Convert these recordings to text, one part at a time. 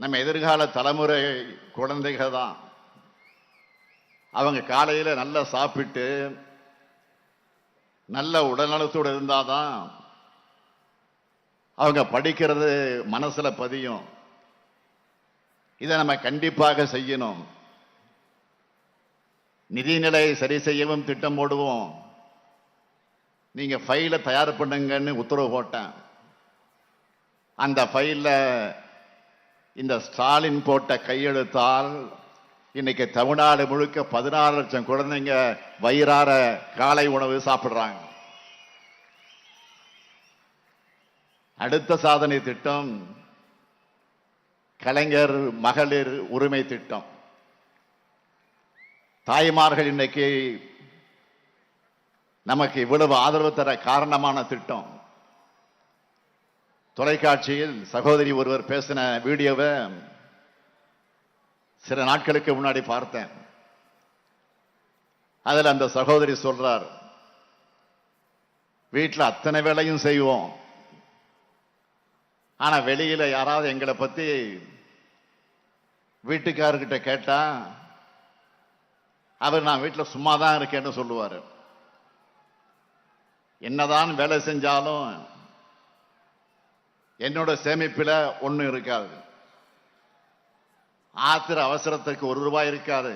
நம்ம எதிர்கால தலைமுறை குழந்தைகள் தான். அவங்க காலையில் நல்லா சாப்பிட்டு நல்ல உடல்நலத்தோடு இருந்தால் தான் அவங்க படிக்கிறது மனசில் பதியும். இதை நம்ம கண்டிப்பாக செய்யணும். நிதிநிலை சரி செய்யவும் திட்டம் போடுவோம். நீங்கள் ஃபைலை தயார் பண்ணுங்கன்னு உத்தரவு போட்டேன். அந்த ஃபைலில் இந்த ஸ்டாலின் போட்ட கையெழுத்தால் இன்னைக்கு தமிழ்நாடு முழுக்க பதினாறு லட்சம் குழந்தைங்க வயிறார காலை உணவு சாப்பிடுறாங்க. அடுத்த சாதனை திட்டம் கலைஞர் மகளிர் உரிமை திட்டம். தாய்மார்கள் இன்னைக்கு நமக்கு இவ்வளவு ஆதரவு தர காரணமான திட்டம். தொலைக்காட்சியில் சகோதரி ஒருவர் பேசின வீடியோவை சில நாட்களுக்கு முன்னாடி பார்த்தேன். அதில் அந்த சகோதரி சொல்றார் வீட்டில் அத்தனை வேலையும் செய்வோம். ஆனால் வெளியில யாராவது எங்களை பத்தி வீட்டுக்காரர்கிட்ட கேட்டா அவர் நான் வீட்டில் சும்மா தான் இருக்கேன்னு சொல்லுவார். என்னதான் வேலை செஞ்சாலும் என்னோட சேமிப்பில் ஒன்றும் இருக்காது. ஆத்திர அவசரத்துக்கு ஒரு ரூபாய் இருக்காது.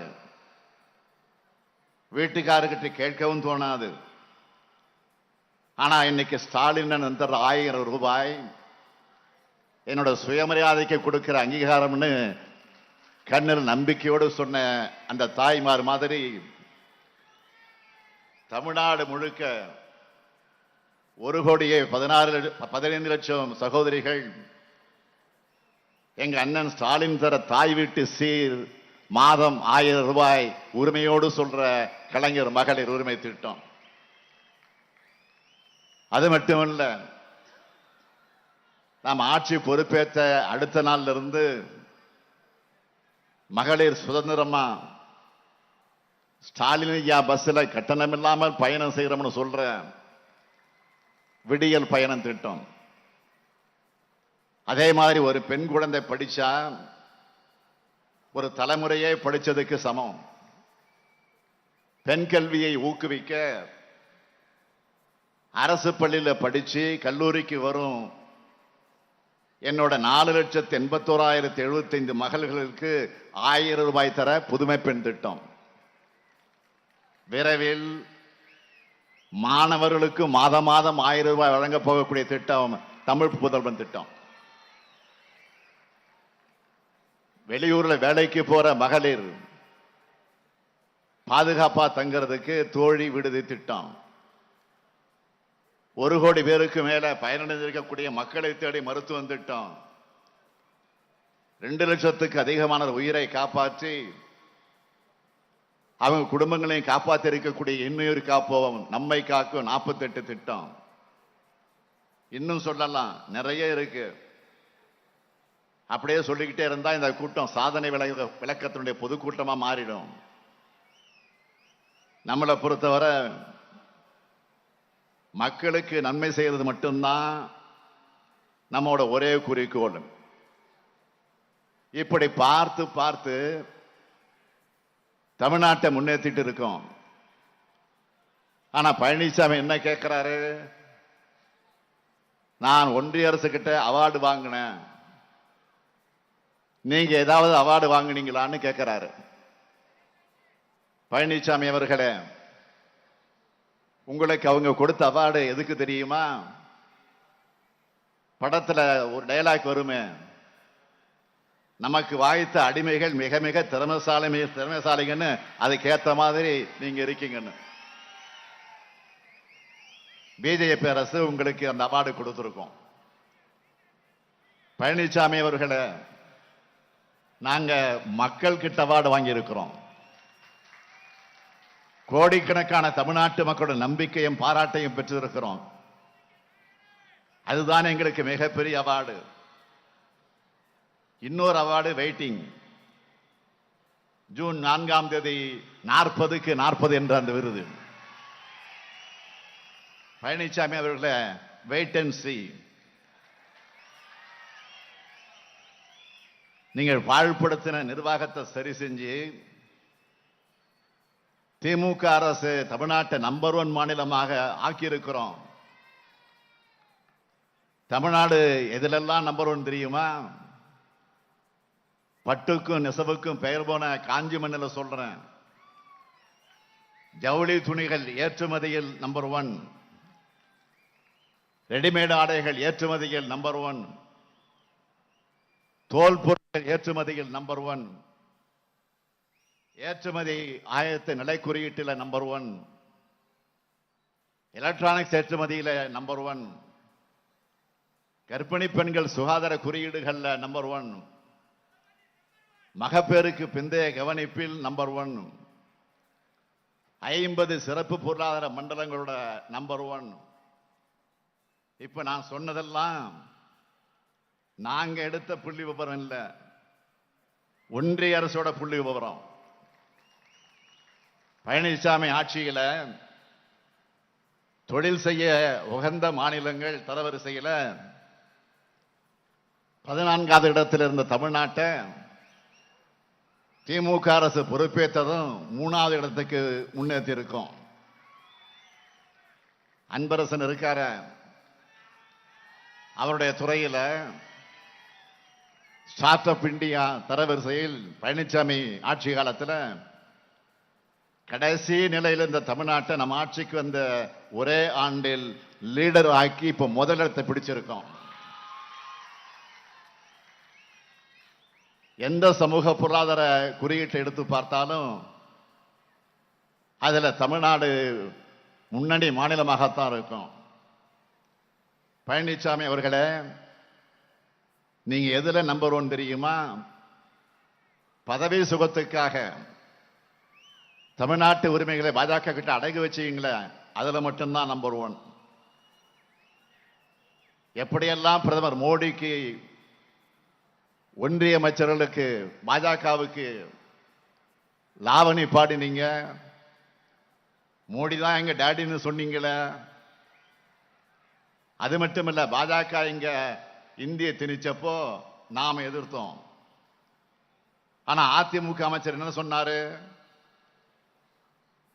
வீட்டுக்காரர்கிட்ட கேட்கவும் தோணாது. ஆனால் இன்னைக்கு ஸ்டாலின் தர்ற ஆயிரம் ரூபாய் என்னோட சுயமரியாதைக்கு கொடுக்கிற அங்கீகாரம்னு கண்ணில் நம்பிக்கையோடு சொன்ன அந்த தாய்மார் மாதிரி தமிழ்நாடு முழுக்க ஒரு கோடியே பதினாறு பதினைந்து லட்சம் சகோதரிகள். எங்க அண்ணன் ஸ்டாலின் தர தாய் வீட்டு சீர் மாதம் ஆயிரம் ரூபாய் உரிமையோடு சொல்ற கலைஞர் மகளிர் உரிமை திட்டம். அது மட்டுமல்ல நாம் ஆட்சி பொறுப்பேற்ற அடுத்த நாள்ல இருந்து மகளிர் சுதந்திரமா ஸ்டாலின் ஐயா பஸ்ல கட்டணம் இல்லாமல் பயணம் செய்கிறோம்னு சொல்கிறேன் விடியல் பயணம் திட்டம். அதே மாதிரி ஒரு பெண் குழந்தை படிச்சா ஒரு தலைமுறையே படித்ததுக்கு சமம். பெண் கல்வியை ஊக்குவிக்க அரசு பள்ளியில் படித்து கல்லூரிக்கு வரும் என்னோட நாலு லட்சத்து எண்பத்தோராயிரத்தி எழுபத்தைந்து மகள்களுக்கு ஆயிரம் ரூபாய் தர புதுமை பெண் திட்டம். விரைவில் மாணவர்களுக்கு மாதம் மாதம் ஆயிரம் ரூபாய் வழங்க போகக்கூடிய திட்டம் தமிழ் புதல்வன் திட்டம். வெளியூர்ல வேலைக்கு போற மகளிர் பாதுகாப்பா தங்கிறதுக்கு தோழி விடுதி திட்டம். ஒரு கோடி பேருக்கு மேல பயனடைந்திருக்கக்கூடிய மக்களை தேடி மருத்துவம் திட்டம். ரெண்டு லட்சத்துக்கு அதிகமான உயிரை காப்பாற்றி அவங்க குடும்பங்களையும் காப்பாத்திருக்கக்கூடிய இருக்கக்கூடிய இன்னுயிர் காப்போம் நம்மை காக்கும் நாற்பத்தெட்டு திட்டம். இன்னும் சொல்லலாம் நிறைய இருக்கு. அப்படியே சொல்லிக்கிட்டே இருந்தா இந்த கூட்டம் சாதனை விளக்க விளக்கத்தினுடைய பொதுக்கூட்டமா மாறிடும். நம்மளை பொறுத்தவரை மக்களுக்கு நன்மை செய்யறது மட்டும்தான் நம்மோட ஒரே குறிக்கோள். இப்படி பார்த்து பார்த்து தமிழ்நாட்டை முன்னேற்றிட்டு இருக்கோம். ஆனா பழனிசாமி என்ன கேட்கிறாரு நான் ஒன்றிய அரசு கிட்ட அவார்டு வாங்கினேன். நீங்க ஏதாவது அவார்டு வாங்கினீங்களான்னு கேட்கிறாரு பழனிசாமி அவர்களே உங்களுக்கு அவங்க கொடுத்த அவார்டு எதுக்கு தெரியுமா? படத்துல ஒரு டயலாக் வருமே. நமக்கு வாய்த்த அடிமைகள் மிக மிக திறமசாலை மிக திறமைசாலிங்கன்னு அதுக்கேத்த மாதிரி நீங்க இருக்கீங்கன்னு. பிஜேபி அரசு உங்களுக்கு அந்த அவார்டு கொடுத்துருக்கோம். பழனிசாமி அவர்களை நாங்க மக்கள் கிட்ட அவார்டு வாங்கியிருக்கிறோம். கோடிக்கணக்கான தமிழ்நாட்டு மக்களோட நம்பிக்கையும் பாராட்டையும் பெற்றிருக்கிறோம். அதுதான் எங்களுக்கு மிகப்பெரிய அவார்டு. இன்னொரு அவார்டு வெயிட்டிங். ஜூன் நான்காம் தேதி நாற்பதுக்கு நாற்பது என்ற அந்த விருது. பழனிசாமி அவர்களை வெயிட் அண்ட் சி நீங்கள் பாழ்படுத்தின நிர்வாகத்தை சரி செஞ்சு திமுக அரசு தமிழ்நாட்டை நம்பர் ஒன் மாநிலமாக ஆக்கியிருக்கிறோம். தமிழ்நாடு எதிலெல்லாம் நம்பர் ஒன் தெரியுமா? பட்டுக்கும் நெசவுக்கும் பெயர் போன காஞ்சி மண்ணில் சொல்றேன். ஜவுளி துணிகள் ஏற்றுமதியில் நம்பர் ஒன் ரெடிமேட் ஆடைகள் ஏற்றுமதியில் நம்பர் ஒன் தோல் பொருட்கள் ஏற்றுமதியில் நம்பர் ஒன் ஏற்றுமதி ஆயத்த நிலை குறியீட்டில் நம்பர் ஒன் எலக்ட்ரானிக்ஸ் ஏற்றுமதியில் நம்பர் ஒன் கர்ப்பிணி பெண்கள் சுகாதார குறியீடுகளில் நம்பர் ஒன் மகப்பேறுக்கு பிந்தைய கவனிப்பில் நம்பர் ஒன் ஐம்பது சிறப்பு பொருளாதார மண்டலங்களோட நம்பர் ஒன் இப்போ நான் சொன்னதெல்லாம் நாங்கள் எடுத்த புள்ளி விவரம் இல்லை. ஒன்றிய அரசோட புள்ளி விவரம். பழனிசாமி ஆட்சியில் தொழில் செய்ய உகந்த மாநிலங்கள் தரவரிசையில் பதினான்காவது இடத்தில் இருந்த தமிழ்நாட்டை திமுக அரசு பொறுப்பேற்றதும் மூணாவது இடத்துக்கு முன்னேற்றி இருக்கோம் அன்பரசன் இருக்கார அவருடைய துறையில் ஸ்டார்ட் அப் இந்தியா தரவரிசையில் பழனிசாமி ஆட்சி காலத்தில் கடைசி நிலையில் இருந்த தமிழ்நாட்டை நம்ம ஆட்சிக்கு வந்த ஒரே ஆண்டில் லீடர் ஆக்கி இப்போ முதலிடத்தை பிடிச்சிருக்கோம். எந்த சமூக பொருளாதார குறியீட்டை எடுத்து பார்த்தாலும் அதில் தமிழ்நாடு முன்னணி மாநிலமாகத்தான் இருக்கும். பழனிசாமி அவர்களே நீங்கள் எதில் நம்பர் ஒன் தெரியுமா? பதவி சுகத்துக்காக. தமிழ்நாட்டு உரிமைகளை பாஜக கிட்ட அடகு வச்சிங்களே அதில் மட்டும்தான் நம்பர் ஒன் எப்படியெல்லாம் பிரதமர் மோடிக்கு ஒன்றிய அமைச்சர்களுக்கு பாஜகவுக்கு லாவணி பாடினீங்க. மோடி தான் எங்க டேடின்னு சொன்னீங்களே. அது மட்டும் இல்லை பாஜக இங்க இந்திய திணிச்சப்போ நாம எதிர்த்தோம். ஆனா அதிமுக அமைச்சர் என்ன சொன்னாரு?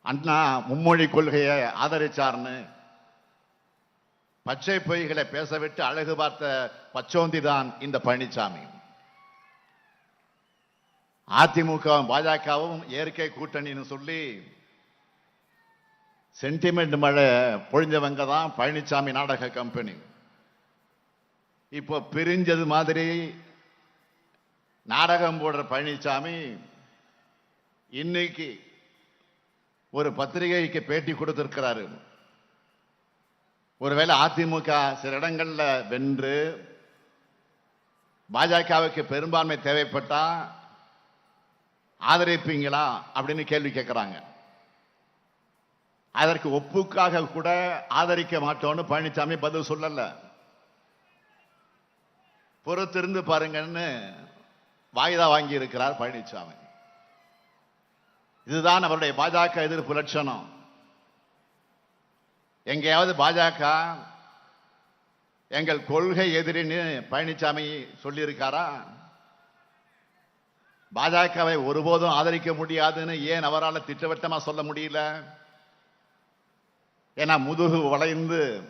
அண்ணா மும்மொழி கொள்கையை ஆதரிச்சார்னு. பச்சை பொய்களை பேசவிட்டு அழகு பார்த்த பச்சோந்தி தான் இந்த பழனிசாமி அதிமுகவும் பாஜகவும் இயற்கை கூட்டணின்னு சொல்லி சென்டிமெண்ட் மழை பொழிஞ்சவங்க தான் பழனிசாமி நாடக கம்பெனி இப்போ பிரிஞ்சது மாதிரி நாடகம் போடுற பழனிசாமி இன்னைக்கு ஒரு பத்திரிகைக்கு பேட்டி கொடுத்திருக்கிறாரு. ஒருவேளை அதிமுக சில இடங்களில் வென்று பாஜகவுக்கு பெரும்பான்மை தேவைப்பட்டால் ஆதரிப்பீங்களா அப்படின்னு கேள்வி கேட்குறாங்க அதற்கு ஒப்புக்காக கூட ஆதரிக்க மாட்டோம்னு பழனிசாமி பதில் சொல்லல. பொறுத்திருந்து பாருங்கன்னு வாய்தா வாங்கி இருக்கிறார் பழனிசாமி இதுதான் அவருடைய பாஜக எதிர்ப்பு லட்சணம். எங்கேயாவது பாஜக எங்கள் கொள்கை எதிரின்னு பழனிசாமி சொல்லியிருக்காரா? பாஜகவை ஒருபோதும் ஆதரிக்க முடியாதுன்னு ஏன் அவரால் திட்டவட்டமாக சொல்ல முடியல? ஏன்னா முதுகு வளைந்து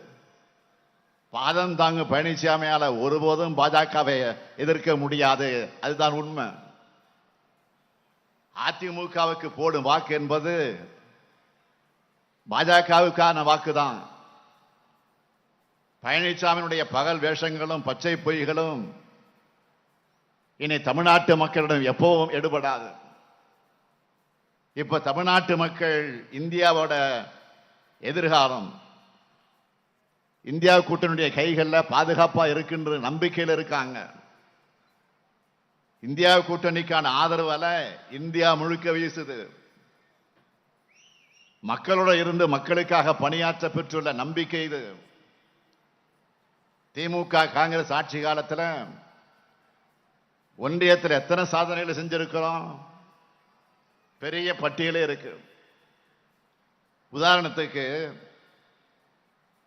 பாதம் தாங்கு பழனிசாமியால் ஒருபோதும் பாஜகவை எதிர்க்க முடியாது. அதுதான் உண்மை. அதிமுகவுக்கு போடும் வாக்கு என்பது பாஜகவுக்கான வாக்கு தான் பழனிசாமியினுடைய பகல் வேஷங்களும் பச்சை பொய்களும் இனி தமிழ்நாட்டு மக்களிடம் எப்பவும் எடுபடாது. இப்ப தமிழ்நாட்டு மக்கள் இந்தியாவோட எதிர்காலம் இந்தியா கூட்டணியுடைய கைகளில் பாதுகாப்பா இருக்குன்ற நம்பிக்கையில் இருக்காங்க. இந்தியா கூட்டணிக்கான ஆதரவால இந்தியா முழுக்க வீசுது. மக்களோட இருந்து மக்களுக்காக பணியாற்ற பெற்றுள்ள நம்பிக்கை இது. திமுக காங்கிரஸ் ஆட்சி காலத்துல ஒன்றியத்தில் எத்தனை சாதனைகளை செஞ்சிருக்கிறோம்? பெரிய பட்டியலே இருக்கு. உதாரணத்துக்கு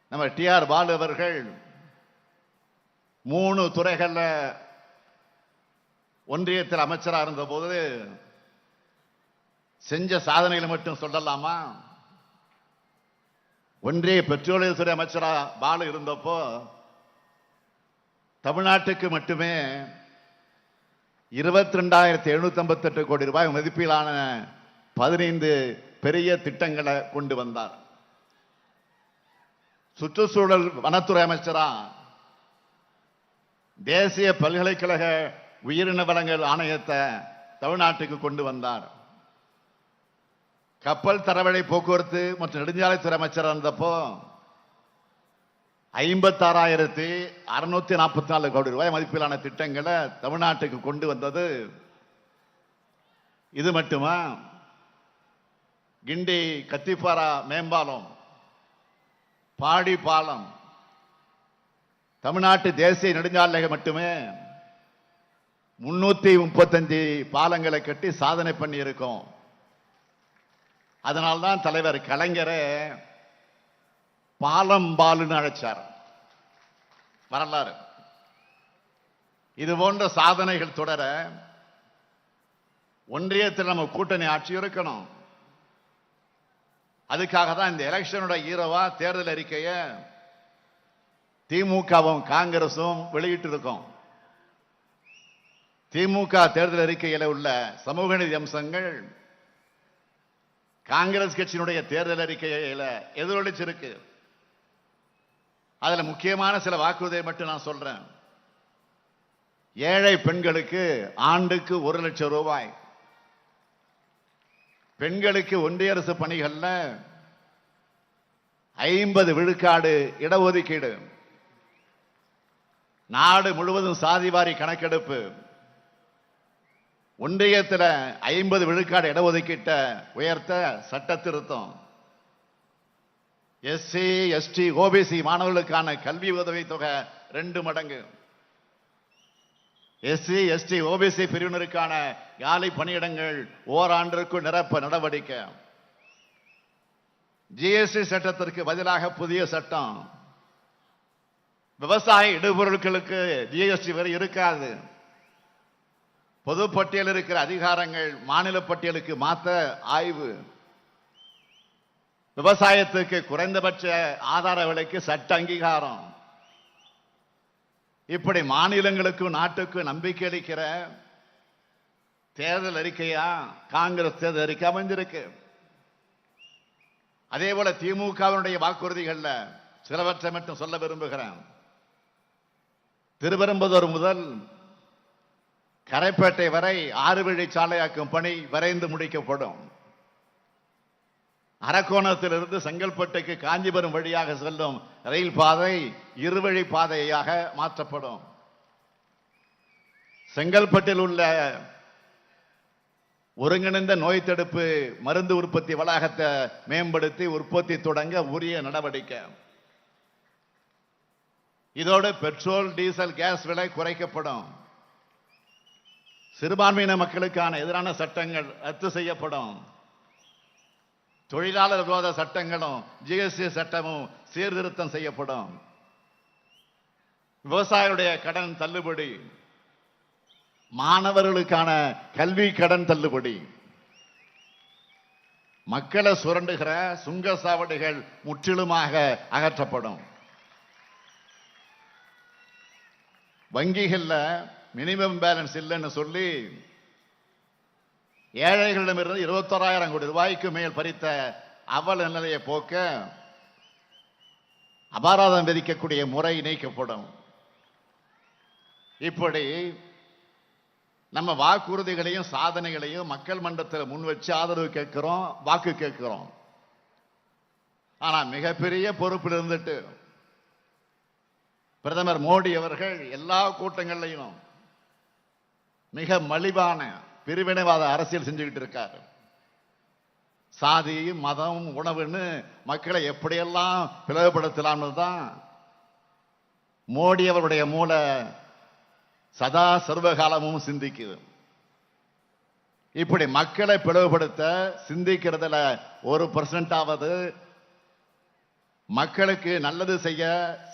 நம்ம டிஆர் பாலு அவர்கள் மூணு துறைகளில் ஒன்றியத்தில் அமைச்சராக இருந்தபோது செஞ்ச சாதனைகளை மட்டும் சொல்லலாமா? ஒன்றிய பெட்ரோலியத்துறை அமைச்சரா பாலு இருந்தப்போ தமிழ்நாட்டுக்கு மட்டுமே இருபத்தி ரெண்டாயிரத்தி எழுநூத்தி கோடி ரூபாய் மதிப்பிலான பதினைந்து பெரிய திட்டங்களை கொண்டு வந்தார். சுற்றுச்சூழல் வனத்துறை அமைச்சரா தேசிய பல்கலைக்கழக உயிரின வளங்கள் ஆணையத்தை தமிழ்நாட்டுக்கு கொண்டு வந்தார். கப்பல் தரவழி போக்குவரத்து மற்றும் நெடுஞ்சாலைத்துறை அமைச்சர் இருந்தப்போ ஐம்பத்தாறாயிரத்தி அறுநூத்தி நாற்பத்தி நாலு கோடி ரூபாய் மதிப்பிலான திட்டங்களை தமிழ்நாட்டுக்கு கொண்டு வந்தது. இது மட்டுமா? கிண்டி கத்திப்பாரா மேம்பாலம் பாடி பாலம் தமிழ்நாட்டு தேசிய நெடுஞ்சாலைகள் மட்டுமே முன்னூத்தி முப்பத்தஞ்சு பாலங்களை கட்டி சாதனை பண்ணி இருக்கோம் அதனால்தான் தலைவர் கலைஞரை பாலம்பாலுன்னு அழைச்சார். வரலாறு. இது போன்ற சாதனைகள் தொடர ஒன்றியத்தில் நம்ம கூட்டணி ஆட்சி இருக்கணும். அதுக்காக தான் இந்த எலெக்ஷனோட ஈரவா தேர்தல் அறிக்கையை திமுகவும் காங்கிரஸும் வெளியிட்டு இருக்கோம் திமுக தேர்தல் அறிக்கையில் உள்ள சமூக நீதி அம்சங்கள் காங்கிரஸ் கட்சியினுடைய தேர்தல் அறிக்கையில எதிரொலிச்சிருக்கு. அதில் முக்கியமான சில வாக்குறுதியை மட்டும் நான் சொல்கிறேன் ஏழை பெண்களுக்கு ஆண்டுக்கு ஒரு லட்சம் ரூபாய். பெண்களுக்கு ஒன்றிய அரசு பணிகள்ல ஐம்பது விழுக்காடு இடஒதுக்கீடு. நாடு முழுவதும் சாதிவாரி கணக்கெடுப்பு. ஒன்றியத்தில் ஐம்பது விழுக்காடு இடஒதுக்கீட்டை உயர்த்த சட்ட திருத்தம். எஸ்சி எஸ்டி ஓபிசி மாணவர்களுக்கான கல்வி உதவி தொகை ரெண்டு மடங்கு. எஸ்சி எஸ்டி ஓபிசி பிரிவினருக்கான காலி பணியிடங்கள் ஓராண்டிற்குள் நிரப்ப நடவடிக்கை. ஜிஎஸ்டி சட்டத்திற்கு பதிலாக புதிய சட்டம். விவசாய இடுபொருட்களுக்கு ஜிஎஸ்டி வரி இருக்காது. பொதுப்பட்டியல் இருக்கிற அதிகாரங்கள் மாநில பட்டியலுக்கு மாத்த ஆய்வு. விவசாயத்துக்கு குறைந்தபட்ச ஆதார விலைக்கு சட்ட அங்கீகாரம். இப்படி மாநிலங்களுக்கும் நாட்டுக்கும் நம்பிக்கை அளிக்கிற தேர்தல் அறிக்கையா? காங்கிரஸ் தேர்தல் அறிக்கை அமைஞ்சிருக்கு. அதே போல திமுகவினுடைய வாக்குறுதிகள்ல சிலவற்றை மட்டும் சொல்ல விரும்புகிறேன். திருவெரும்புதூர் முதல் கரைப்பேட்டை வரை ஆறு வழி சாலையாக்கும் பணி விரைந்து முடிக்கப்படும். அரக்கோணத்திலிருந்து செங்கல்பட்டுக்கு காஞ்சிபுரம் வழியாக செல்லும் ரயில் பாதை இருவழி பாதையாக மாற்றப்படும். செங்கல்பட்டில் உள்ள ஒருங்கிணைந்த நோய் தடுப்பு மருந்து உற்பத்தி வளாகத்தை மேம்படுத்தி உற்பத்தி தொடங்க உரிய நடவடிக்கை. இதோடு பெட்ரோல் டீசல் கேஸ் விலை குறைக்கப்படும். சிறுபான்மையின மக்களுக்கான எதிரான சட்டங்கள் ரத்து செய்யப்படும். தொழிலாளர் விரோத சட்டங்களும் ஜிஎஸ்டி சட்டமும் சீர்திருத்தம் செய்யப்படும். விவசாயிகளுடைய கடன் தள்ளுபடி மாணவர்களுக்கான கல்வி கடன் தள்ளுபடி. மக்களை சுரண்டுகிற சுங்க சாவடிகள் முற்றிலுமாக அகற்றப்படும். வங்கிகளில் மினிமம் பேலன்ஸ் இல்லைன்னு சொல்லி ஏழைகளிடமிருந்து இருபத்தோராயிரம் கோடி ரூபாய்க்கு மேல் பறித்த அவல நிலையை போக்க அபராதம் விதிக்கக்கூடிய முறை நீக்கப்படும். இப்படி நம்ம வாக்குறுதிகளையும் சாதனைகளையும் மக்கள் மன்றத்தில் முன் வச்சு ஆதரவு கேட்கிறோம் வாக்கு கேட்கிறோம். ஆனால் மிகப்பெரிய பொறுப்பில் இருந்துட்டு பிரதமர் மோடி அவர்கள் எல்லா கூட்டங்கள்லையும் மிக மலிவான பிரிவினைவாத அரசியல் செஞ்சுக்கிட்டு இருக்காரு. சாதி மதம் உணவுன்னு மக்களை எப்படியெல்லாம் பிளவுபடுத்தலாம்னு தான் மோடி அவருடைய மூளை சதா சர்வகாலமும் சிந்திக்குது. இப்படி மக்களை பிளவுபடுத்த சிந்திக்கிறதுல ஒரு பர்சன்டாவது மக்களுக்கு நல்லது செய்ய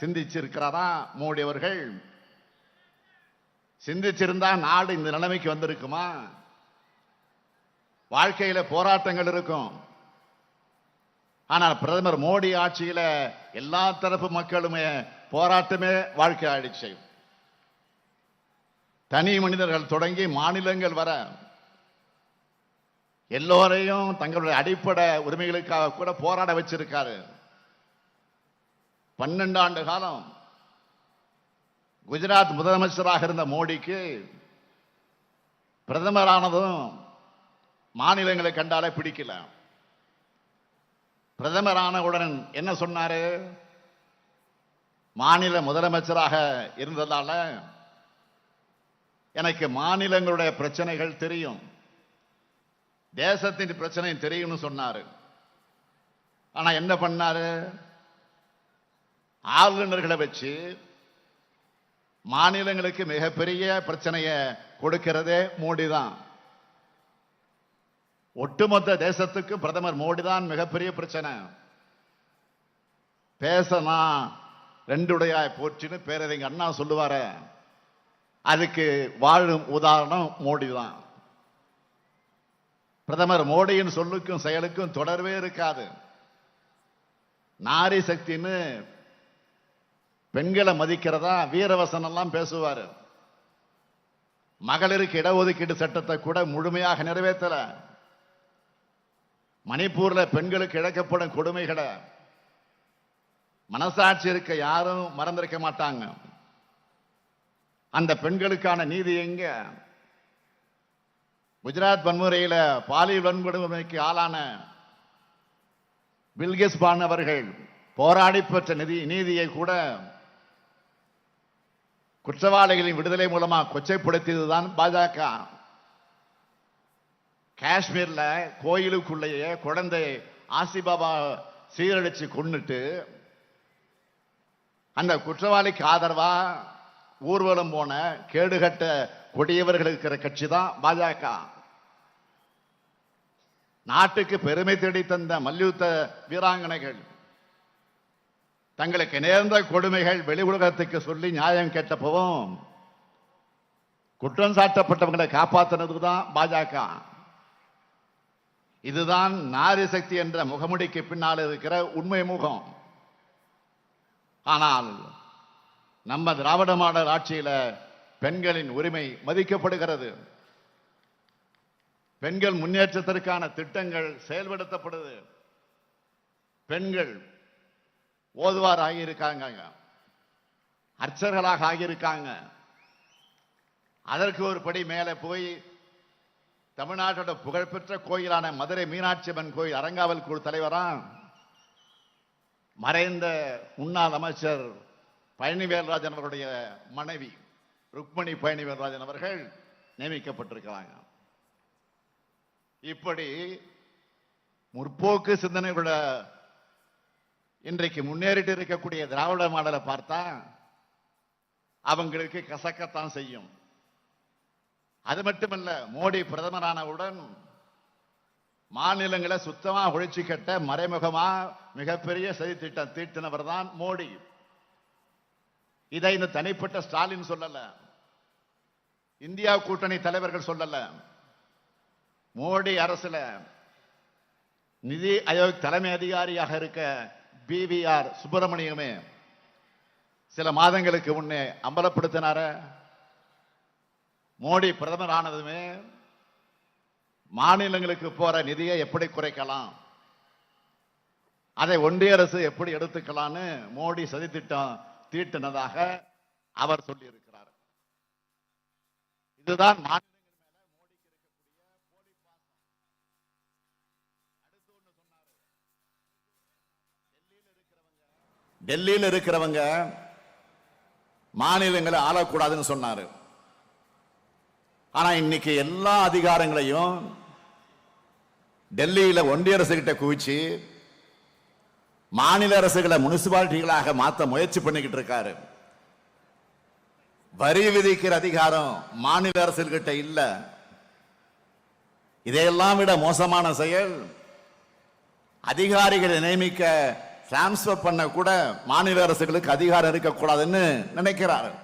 சிந்திச்சிருக்கிறாரா மோடி அவர்கள்? சிந்திச்சிருந்தா நாடு இந்த நிலைமைக்கு வந்திருக்குமா? வாழ்க்கையில போராட்டங்கள் இருக்கும். ஆனால் பிரதமர் மோடி ஆட்சியில எல்லா தரப்பு மக்களுமே போராட்டமே வாழ்க்கை ஆயிடுச்சு. தனி மனிதர்கள் தொடங்கி மாநிலங்கள் வர எல்லோரையும் தங்களுடைய அடிப்படை உரிமைகளுக்காக கூட போராட வச்சிருக்காரு. பன்னெண்டு ஆண்டு காலம் குஜராத் முதலமைச்சராக இருந்த மோடிக்கு பிரதமரானதும் மாநிலங்களை கண்டாலே பிடிக்கல. பிரதமரானவுடன் என்ன சொன்னாரு? மாநில முதலமைச்சராக இருந்ததால எனக்கு மாநிலங்களுடைய பிரச்சனைகள் தெரியும். தேசத்தின் பிரச்சனை தெரியும்னு சொன்னாரு. ஆனா என்ன பண்ணாரு? ஆளுநர்களை வச்சு மாநிலங்களுக்கு மிகப்பெரிய பிரச்சனையை கொடுக்கிறதே மோடி தான் ஒட்டுமொத்த தேசத்துக்கு பிரதமர் மோடி தான் மிகப்பெரிய பிரச்சனை. பேசனா ரெண்டுடையாய் போச்சுன்னு பேரறிஞர் அண்ணா சொல்லுவார. அதுக்கு வாழும் உதாரணம் மோடி தான் பிரதமர் மோடியின் சொல்லுக்கும் செயலுக்கும் தொடர்பே இருக்காது. நாரி சக்தின்னு பெண்களை மதிக்கிறதா வீரவசனெல்லாம் பேசுவார் பேசுவாரு. மகளிருக்கு இடஒதுக்கீடு சட்டத்தை கூட முழுமையாக நிறைவேற்றலை. மணிப்பூர்ல பெண்களுக்கு இழக்கப்படும் கொடுமைகளை மனசாட்சி இருக்க யாரும் மறந்திருக்க மாட்டாங்க. அந்த பெண்களுக்கான நீதி எங்க? குஜராத் வன்முறையில பாலியல் வன்கொடுமைக்கு ஆளான பில்கிஸ் பான் அவர்கள் போராடி பெற்ற நிதி நீதியை கூட குற்றவாளிகளின் விடுதலை மூலமா கொச்சைப்படுத்தியதுதான் பாஜக. காஷ்மீர்ல கோயிலுக்குள்ளேயே குழந்தை ஆசிபாபா சீரழிச்சு கொன்னுட்டு அந்த குற்றவாளிக்கு ஆதரவா ஊர்வலம் போன கேடுகட்ட கொடியவர்கள் இருக்கிற கட்சி தான் பாஜக. நாட்டுக்கு பெருமை தேடி தந்த மல்யுத்த வீராங்கனைகள் தங்களுக்கு நேர்ந்த கொடுமைகள் வெளி உலகத்துக்கு சொல்லி நியாயம் கேட்டப்பவும் குற்றம் சாட்டப்பட்டவங்களை காப்பாத்தினதுக்கு தான் பாஜக. இதுதான் நாரி சக்தி என்ற முகமுடிக்கு பின்னால் இருக்கிற உண்மை முகம். ஆனால் நம்ம திராவிட மாடல் ஆட்சியில பெண்களின் உரிமை மதிக்கப்படுகிறது. பெண்கள் முன்னேற்றத்திற்கான திட்டங்கள் செயல்படுத்தப்படுது. பெண்கள் ஓதுவார் ஆகியிருக்காங்க அர்ச்சர்களாக ஆகியிருக்காங்க. அதற்கு ஒரு படி மேலே போய் தமிழ்நாட்டோட புகழ்பெற்ற கோயிலான மதுரை மீனாட்சி அம்மன் கோயில் அரங்காவல் குழு தலைவரா மறைந்த முன்னாள் அமைச்சர் பழனிவேல்ராஜன் அவருடைய மனைவி ருக்மணி பழனிவேல்ராஜன் அவர்கள் நியமிக்கப்பட்டிருக்கிறாங்க. இப்படி முற்போக்கு சிந்தனைகளோட இன்றைக்கு முன்னேறிட்டு இருக்கக்கூடிய திராவிட மாடலை பார்த்தா அவங்களுக்கு கசக்கத்தான் செய்யும். அது மட்டுமல்ல மோடி பிரதமரானவுடன் மாநிலங்களை சுத்தமா ஒழிச்சு கட்ட மறைமுகமா மிகப்பெரிய சதி திட்டம் தீட்டினவர் தான் மோடி. இதை இந்த தனிப்பட்ட ஸ்டாலின் சொல்லல. இந்தியா கூட்டணி தலைவர்கள் சொல்லல. மோடி அரசுல நிதி ஆயோக் தலைமை அதிகாரியாக இருக்க பிவிஆர் சுப்பிரமணியமே சில மாதங்களுக்கு முன்னே அம்பலப்படுத்தினார. மோடி பிரதமர் ஆனதுமே மாநிலங்களுக்கு போற நிதியை எப்படி குறைக்கலாம்? அதை ஒன்றிய அரசு எப்படி எடுத்துக்கலாம்னு மோடி சதித்திட்டம் தீட்டினதாக அவர் சொல்லியிருக்கிறார். இதுதான் மாநிலங்கள் டெல்லியில் இருக்கிறவங்க இருக்கிறவங்க மாநிலங்களை ஆளக்கூடாதுன்னு சொன்னாரு. ஆனா இன்னைக்கு எல்லா அதிகாரங்களையும் டெல்லியில ஒன்றிய அரசு கிட்ட குவிச்சு மாநில அரசுகளை முனிசிபாலிட்டிகளாக மாற்ற முயற்சி பண்ணிக்கிட்டு இருக்காரு. வரி விதிக்கிற அதிகாரம் மாநில அரசுகிட்ட இல்ல. இதையெல்லாம் விட மோசமான செயல். அதிகாரிகளை நியமிக்க டிரான்ஸ்பர் பண்ண கூட மாநில அரசுகளுக்கு அதிகாரம் இருக்கக்கூடாதுன்னு நினைக்கிறார்கள்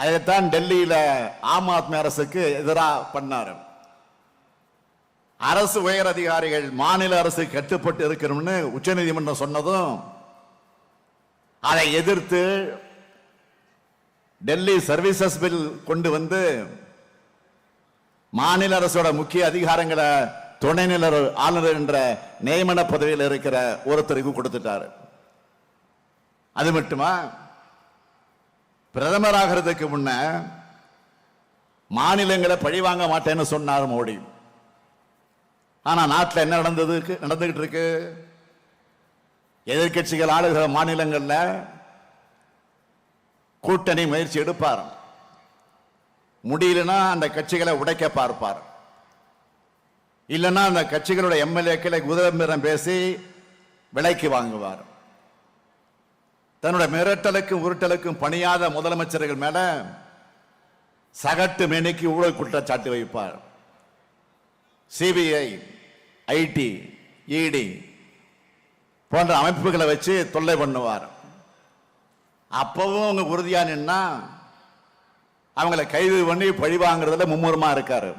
அதைத்தான் டெல்லியில ஆம் ஆத்மி அரசுக்கு எதிராக பண்ணாரு. அரசு உயர் அதிகாரிகள் மாநில அரசு கட்டுப்பட்டு இருக்கணும்னு உச்சநீதிமன்றம் சொன்னதும் அதை எதிர்த்து டெல்லி சர்வீசஸ் பில் கொண்டு வந்து மாநில அரசோட முக்கிய அதிகாரங்களை துணைநிலை ஆளுநர் என்ற நியமன பதவியில் இருக்கிற ஒருத்தருக்கு கொடுத்துட்டாரு. அது மட்டுமா? பிரதமர் ஆகிறதுக்கு முன்ன மாநிலங்களை பழி வாங்க மாட்டேன்னு சொன்னார் மோடி. ஆனா நாட்டில் என்ன நடந்தது? நடந்துகிட்டு இருக்கு. எதிர்க்கட்சிகள் ஆளுகிற மாநிலங்கள்ல கூட்டணி முயற்சி எடுப்பார். முடியலன்னா அந்த கட்சிகளை உடைக்க பார்ப்பார். இல்லைன்னா அந்த கட்சிகளோட எம்எல்ஏக்களை உதவிரம் பேசி விலைக்கு வாங்குவார். தன்னோட மிரட்டலுக்கும் உருட்டலுக்கும் பணியாத முதலமைச்சர்கள் மேல சகட்டு மேனிக்கு ஊழல் குற்றச்சாட்டு வைப்பார். சிபிஐ ஐடி இடி போன்ற அமைப்புகளை வச்சு தொல்லை பண்ணுவார். அப்பவும் அவங்க உறுதியா நின்னா அவங்கள கைது பண்ணி பழி வாங்குறதுல மும்முரமா இருக்காரு.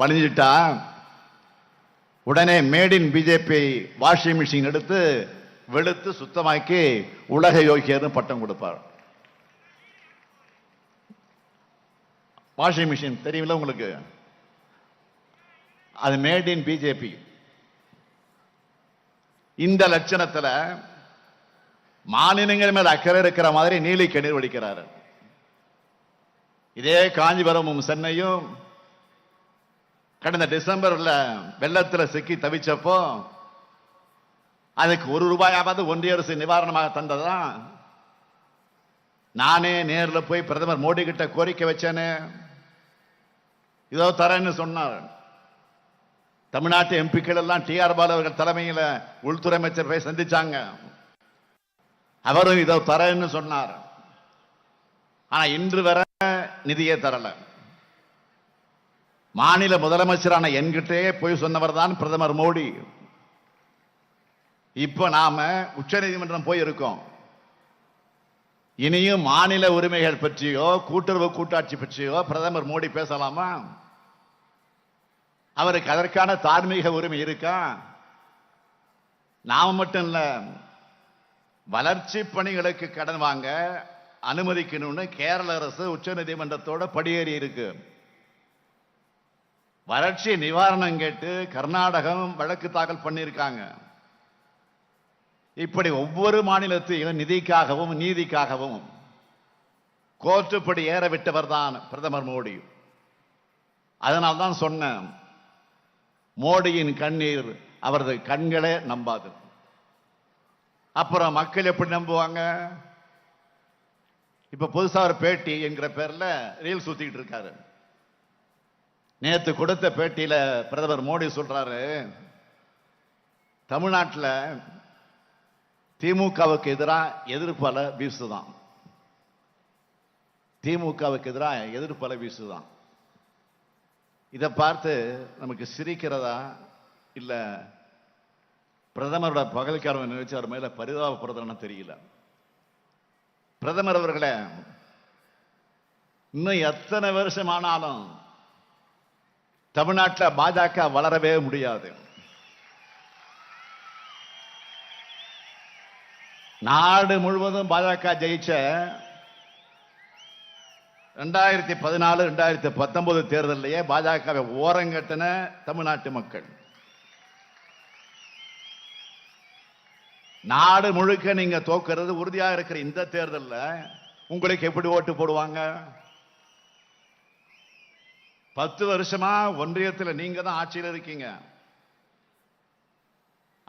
பணிஞ்சிட்டா உடனே made in BJP washing machine எடுத்து வெளுத்து சுத்தமாக்கி உலக யோகியர்னு பட்டம் கொடுப்பார். வாஷிங் மிஷின் தெரியுமில்ல உங்களுக்கு? அது மேட் இன் பிஜேபி இந்த லட்சணத்துல மாநிலங்கள் மேல அக்கறை இருக்கிற மாதிரி நீலி கண்ணீர் வடிக்கிறாரு. இதே காஞ்சிபுரமும் சென்னையும் கடந்த டிசம்பர்ல வெள்ளத்துல சிக்கி தவிச்சப்போ அதுக்கு ஒரு ரூபாயாவது ஒன்றிய அரசு நிவாரணமாக தந்ததா? நானே நேரில் போய் பிரதமர் மோடி கிட்ட கோரிக்கை வச்சேனே. இதோ தரேன்னு சொன்னார். தமிழ்நாட்டு எம்பிக்கள் எல்லாம் டி ஆர் பாலு அவர்கள் தலைமையில் உள்துறை அமைச்சர் போய் சந்திச்சாங்க. அவரும் இதோ தரேன்னு சொன்னார். ஆனா இன்று வர நிதியே தரல. மாநில முதலமைச்சரான என்கிட்டே போய் சொன்னவர் தான் பிரதமர் மோடி. இப்போ நாம உச்ச நீதிமன்றம் போய் இருக்கோம் இனியும் மாநில உரிமைகள் பற்றியோ கூட்டுறவு கூட்டாட்சி பற்றியோ பிரதமர் மோடி பேசலாமா? அவருக்கு அதற்கான தார்மீக உரிமை இருக்கா? நாம மட்டும் இல்ல வளர்ச்சி பணிகளுக்கு கடன் வாங்க அனுமதிக்கணும்னு கேரள அரசு உச்சநீதிமன்றத்தோட படியேறி இருக்கு. வறட்சி நிவாரணம் கேட்டு கர்நாடகம் வழக்கு தாக்கல் பண்ணியிருக்காங்க. இப்படி ஒவ்வொரு மாநிலத்தையும் நிதிக்காகவும் நீதிக்காகவும் கோர்ட்டுப்படி ஏற விட்டவர் தான் பிரதமர் மோடி. அதனால் தான் சொன்னேன் மோடியின் கண்ணீர் அவரது கண்களே நம்பாது. அப்புறம் மக்கள் எப்படி நம்புவாங்க? இப்ப புதுசா ஒரு பேட்டி என்கிற பேர்ல ரீல் சுத்திக்கிட்டு இருக்காரு. நேத்து கொடுத்த பேட்டியில பிரதமர் மோடி சொல்றாரு தமிழ்நாட்டில் திமுகவுக்கு எதிராக எதிர்ப்பல வீசுதான். திமுகவுக்கு எதிராக எதிர்ப்பல வீசுதான். இதை பார்த்து நமக்கு சிரிக்கிறதா? இல்ல பிரதமரோட பகல்காரன் நினைச்சு அவர் மேல பரிதாபப்படுறதுன்னு தெரியல. பிரதமர் அவர்களே இன்னும் எத்தனை வருஷம் ஆனாலும் தமிழ்நாட்டில் பாஜக வளரவே முடியாது. நாடு முழுவதும் பாஜக ஜெயிச்ச ரெண்டாயிரத்தி பதினாலு ரெண்டாயிரத்தி பத்தொன்பது தேர்தலையே பாஜகவை ஓரங்கட்டின தமிழ்நாட்டு மக்கள். நாடு முழுக்க நீங்க தோக்கிறது உறுதியாக இருக்கிற இந்த தேர்தலில் உங்களுக்கு எப்படி ஓட்டு போடுவாங்க? பத்து வருஷமா ஒன்றியத்தில் நீங்க தான் ஆட்சியில் இருக்கீங்க.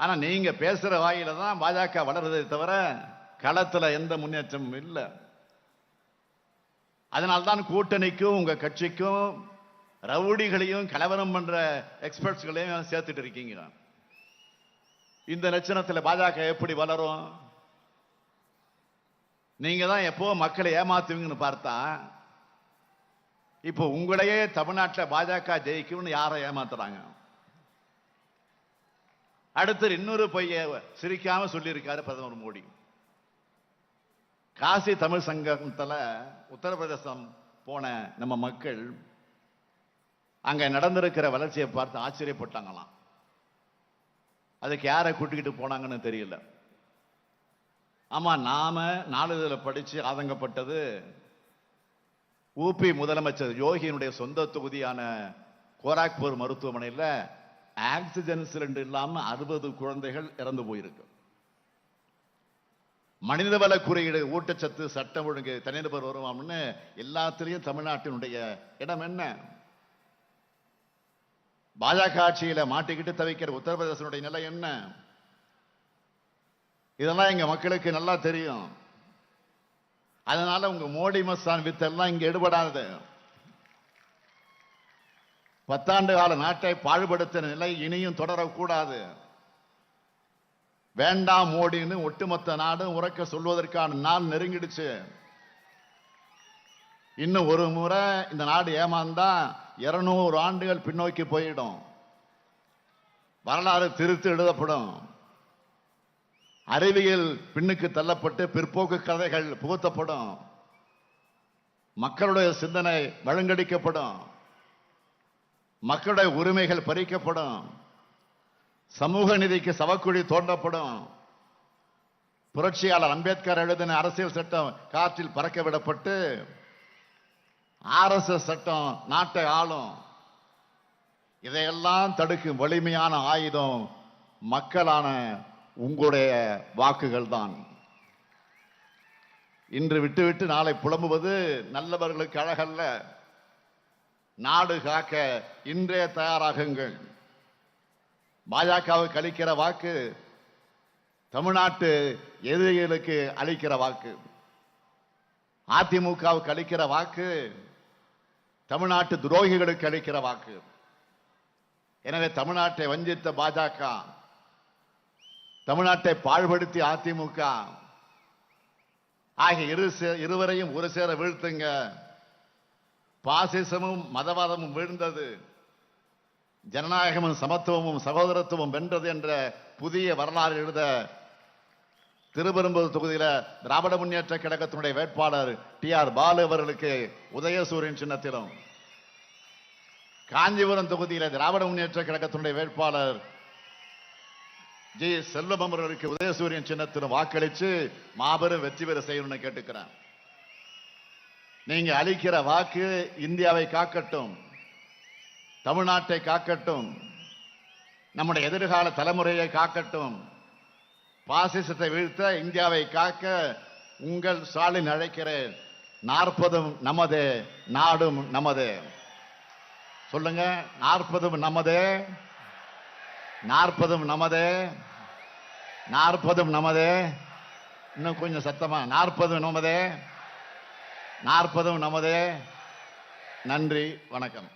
ஆனால் நீங்கள் பேசுகிற வாயில தான் பாஜக வளருதே தவிர களத்தில் எந்த முன்னேற்றமும் இல்லை. அதனால்தான் கூட்டணிக்கும் உங்கள் கட்சிக்கும் ரவுடிகளையும் கலவரம் பண்ணுற எக்ஸ்பர்ட்ஸ்களையும் சேர்த்துட்டு இருக்கீங்க. இந்த லட்சணத்தில் பாஜக எப்படி வளரும்? நீங்கள் தான் எப்போ மக்களை ஏமாத்துவீங்கன்னு பார்த்தா இப்போ உங்களையே தமிழ்நாட்டில் பாஜக ஜெயிக்கும்னு யாரை ஏமாத்துறாங்க? அடுத்து இன்னொரு பைய சிரிக்காம சொல்லியிருக்காரு பிரதமர் மோடி. காசி தமிழ் சங்கத்தில் உத்தரப்பிரதேசம் போன நம்ம மக்கள் அங்க நடந்திருக்கிற வளர்ச்சியை பார்த்து ஆச்சரியப்பட்டாங்களாம். அதுக்கு யாரை கூட்டிக்கிட்டு போனாங்கன்னு தெரியல. ஆமா நாம நாளிதழில் படிச்சு ஆதங்கப்பட்டது ஊபி முதலமைச்சர் யோகியினுடைய சொந்த தொகுதியான கோராக்பூர் மருத்துவமனையில் ஆக்சிஜன் சிலிண்டர் இல்லாமல் அறுபது குழந்தைகள் இறந்து போயிருக்கு. மனிதவள குறியீடு ஊட்டச்சத்து சட்டம் ஒழுங்கு தனிநபர் வருவோம்னு எல்லாத்திலையும் தமிழ்நாட்டினுடைய இடம் என்ன? பாஜக ஆட்சியில மாட்டிக்கிட்டு தவிக்கிற உத்தரப்பிரதேசனுடைய நிலை என்ன? இதெல்லாம் எங்க மக்களுக்கு நல்லா தெரியும். அதனால உங்க மோடி மஸ்தான் வித்தெல்லாம் இங்க எடுபடாது. பத்தாண்டு கால நாட்டை பாழ்படுத்தின நிலை இனியும் தொடரக்கூடாது. வேண்டாம் மோடின்னு ஒட்டுமொத்த நாடும் உறக்க சொல்வதற்கான நாள் நெருங்கிடுச்சு. இன்னும் ஒரு முறை இந்த நாடு ஏமாந்தா இருநூறு ஆண்டுகள் பின்னோக்கி போயிடும். வரலாறு திருத்து எழுதப்படும். அறிவியல் பின்னுக்கு தள்ளப்பட்டு பிற்போக்கு கதைகள் புகுத்தப்படும். மக்களுடைய சிந்தனை வழுங்கடிக்கப்படும். மக்களுடைய உரிமைகள் பறிக்கப்படும். சமூக நிதிக்கு சவக்குழி தோண்டப்படும். புரட்சியாளர் அம்பேத்கர் எழுதின அரசியல் சட்டம் காற்றில் பறக்க விடப்பட்டு ஆர்எஸ்எஸ் சட்டம் நாட்டை ஆளும். இதையெல்லாம் தடுக்கும் வலிமையான ஆயுதம் மக்களான உங்களுடைய வாக்குகள் தான். இன்று விட்டுவிட்டு நாளை புலம்புவது நல்லவர்களுக்கு அழகல்ல. நாடு காக்க இன்றே தயாராகுங்கள். பாஜகவுக்கு அளிக்கிற வாக்கு தமிழ்நாட்டு எதிரிகளுக்கு அளிக்கிற வாக்கு அதிமுகவுக்கு அளிக்கிற வாக்கு தமிழ்நாட்டு துரோகிகளுக்கு அளிக்கிற வாக்கு. எனவே தமிழ்நாட்டை வஞ்சித்த பாஜக தமிழ்நாட்டை பாழ்படுத்தி அதிமுக ஆகிய இரு சே- இருவரையும் ஒரு சேர வீழ்த்துங்க. பாசிசமும் மதவாதமும் வீழ்ந்தது. ஜனநாயகமும் சமத்துவமும் சகோதரத்துவம் வென்றது என்ற புதிய வரலாறு எழுத திருப்பெரும்பூர் தொகுதியில திராவிட முன்னேற்ற கழகத்தினுடைய வேட்பாளர் டி ஆர் பாலு அவர்களுக்கு உதயசூரியன் சின்னத்திலும். காஞ்சிபுரம் தொகுதியில திராவிட முன்னேற்ற கழகத்தினுடைய வேட்பாளர் ஜி செல்வம் அவர்களுக்கு உதயசூரியன் சின்னத்திலும் வாக்களித்து மாபெரும் வெற்றி பெற செய்யணும்னு கேட்டுக்கிறேன். நீங்க அளிக்கிற வாக்கு இந்தியாவை காக்கட்டும் தமிழ்நாட்டை காக்கட்டும் நம்முடைய எதிர்கால தலைமுறையை காக்கட்டும் பாசிசத்தை வீழ்த்த இந்தியாவை காக்க உங்கள் ஸ்டாலின் அழைக்கிறேன். நாற்பதும் நமது நாடும் நமது. சொல்லுங்க நாற்பதும் நமது நாற்பதும் நமது நாற்பதும் நமது. இன்னும் கொஞ்சம் சத்தமா நாற்பதும் நமதே. நாற்பதும் நமதே. நன்றி வணக்கம்.